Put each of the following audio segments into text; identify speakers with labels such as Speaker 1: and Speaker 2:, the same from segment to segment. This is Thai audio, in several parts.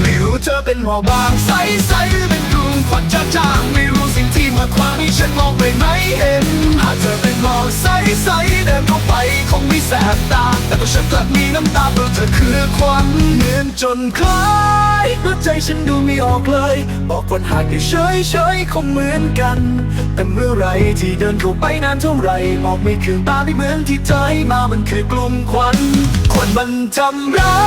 Speaker 1: ไม่รู้เธอเป็นหมอบางใสใสหรือเป็นกรุงควันจ้าจางไม่รู้สิ่งที่มาขวางให้ฉันมองไปไม่เห็น หากเธอเป็นหมอกใสใสเดินเข้าไปคงม่ แสบตา แต่ตัวฉันกลับมีน้ำตาเพราะเธอคือควันเหมือนจนคล้ายหัวใจฉันดูไม่ออกเลย บอกคนหากได้เฉยเฉยคงเหมือนกัน แต่เมื่อไรที่เดินเข้าไปนานเท่าไรมองไม่คืนตาไม่เหมือนที่เธอให้มามันคือกลุ่มควันควันมันทำร้า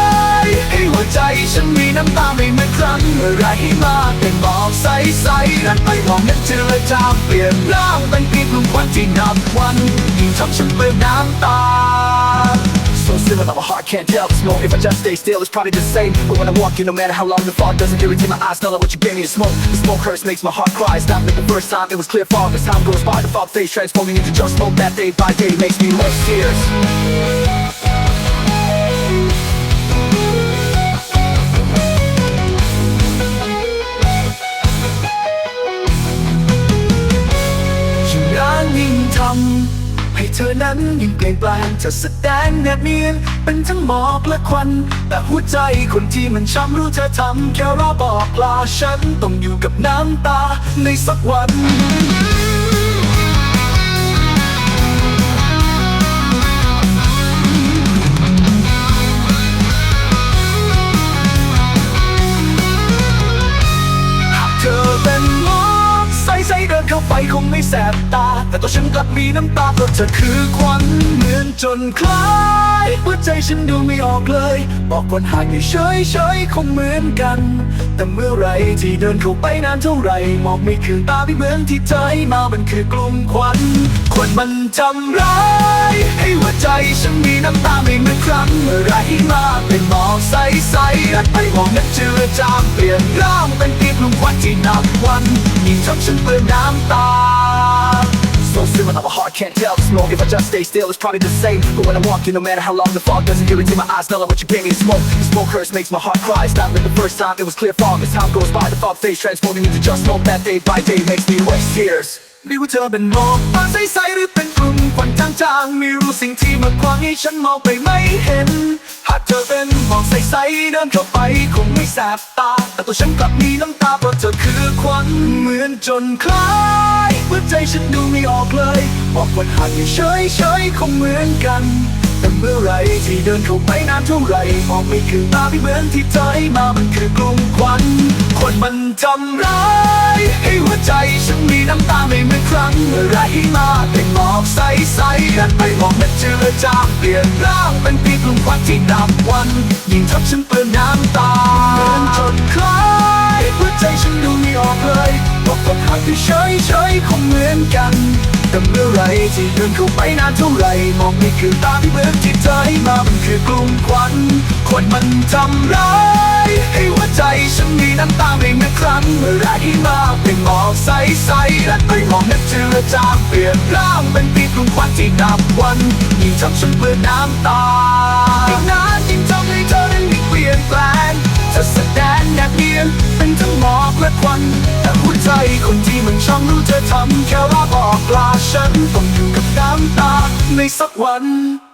Speaker 1: ยให้หัวใจฉันมีน้ำตาไม่เหมือนครั้งเมื่อไรมาเป็นบอกใสๆรันไปมองนั้นเจอจางเปลี่ยนร่างเป็นเพียงกลุ่มควันที่นับวันยิ่งทำฉันเปื้อน้ำตา About my heart can't tell. The smoke If I just stay still it's probably the same. But when I walk in no matter how long the fog doesn't irritate my eyes Smell like what you gave me to smoke. The smoke hurts makes my heart cry. It's not like the first time it was clear fog. As time goes by the fog fades transforming into just smoke. That day by day makes me waste tears เธอนั้นยิ่งเปลี่ยนแปลงจะแสดงแนบเนียน เป็นทั้งหมอกและควัน แต่หัวใจคนที่มันช้ำรู้เธอทำแค่รอบอกลาฉันต้องอยู่กับน้ำตาในสักวัน คงไม่แสบตา แต่ตัวฉันกลับมีน้ำตาเพราะเธอคือควันเหมือนจนคล้ายหัวใจฉันดูไม่ออกเลย บอกคนห่างอยู่เฉยๆคงเหมือนกัน แต่เมื่อไรที่เดินเข้าไปนานเท่าไหรมองไม่คืนตาไม่เหมือนที่ให้มามันคือกลุ่มควันควันมันทำร้ายให้หัวใจฉันมีน้ำตาไม่เหมือนครั้งเมื่อไรมาเป็นหมอกใสๆรัดไปมองนั้นเจือจางเปลี่ยนร่างเป็นเพียงกลุ่มควันที่นับวัน ยิ่งทำฉันเปื้อนน้ำตา So still my heart can't tell the smoke If I just stay still it's probably the same But when I'm walking no matter how long the fog doesn't irritate my eyes Smell like what you gave me to smoke The smoke hurts makes my heart cry It's not like the first time it was clear fog As time goes by the fog fades transforming into just smoke That day by day makes me waste tears ไม่รู้เธอเป็นหมอกบางใสๆหรือเป็นกลุ่มควันจางๆไม่รู้สิ่งที่มาขวางให้ฉันมองไปไม่เห็น หากเธอเป็นหมอกใสๆเดินเข้าไปคงไม่แสบตา แต่ตัวฉันกลับมีน้ำตาเพราะเธอคือควันเหมือนจนคล้ายหัวใจฉันดูไม่ออกเลย บอกคนห่างอยู่เฉยๆคงเหมือนกัน แต่เมื่อไรที่เดินเข้าไปนานเท่าไรมองไม่คืนตาไม่เหมือนที่เธอให้มามันคือกลุ่มควัน คนมันทำร้ายให้หัวใจฉันมีน้ำตาไม่เหมือนครั้งเมื่อไรมา ใสดันไปมองมันเจือจางเปลี่ยนร่างเป็นเพีกลุ่มควันที่นับวัน ยิ่งทำฉันเปื้อนน้ำตาเหมือนจนคล้ายหัวใจฉันดูไม่ออกเลยบอกคนหากอยู่เฉยๆคงเหมือนกันแต่เมื่อไรที่เดินเข้าไปนานเท่าไรมองไม่คือตาที่เหมือนที่เธอให้มามันคือกลุ่มควันคนมันทำร้ายให้หัวใจฉันมีน้ำตาไม่เหมือนครั้งเมื่อไหรมาเป็นหมอกใสๆและไปมองนั้นเจือจางเปลี่ยนร่างเป็นปี กลุ่มควันที่นับวันยิ่งทำฉันเปื้อนน้ำตาอีกนานยิ่งทำให้เธอนั้นมีเปลี่ยนแปลงจะแสดงแนบเนียนเป็นทั้งหมอกและควันแต่หัวใจคนที่มันช่างรู้เธอทำแค่ว่าบอกลาฉันต้องอยู่กับน้ำตาในสักวัน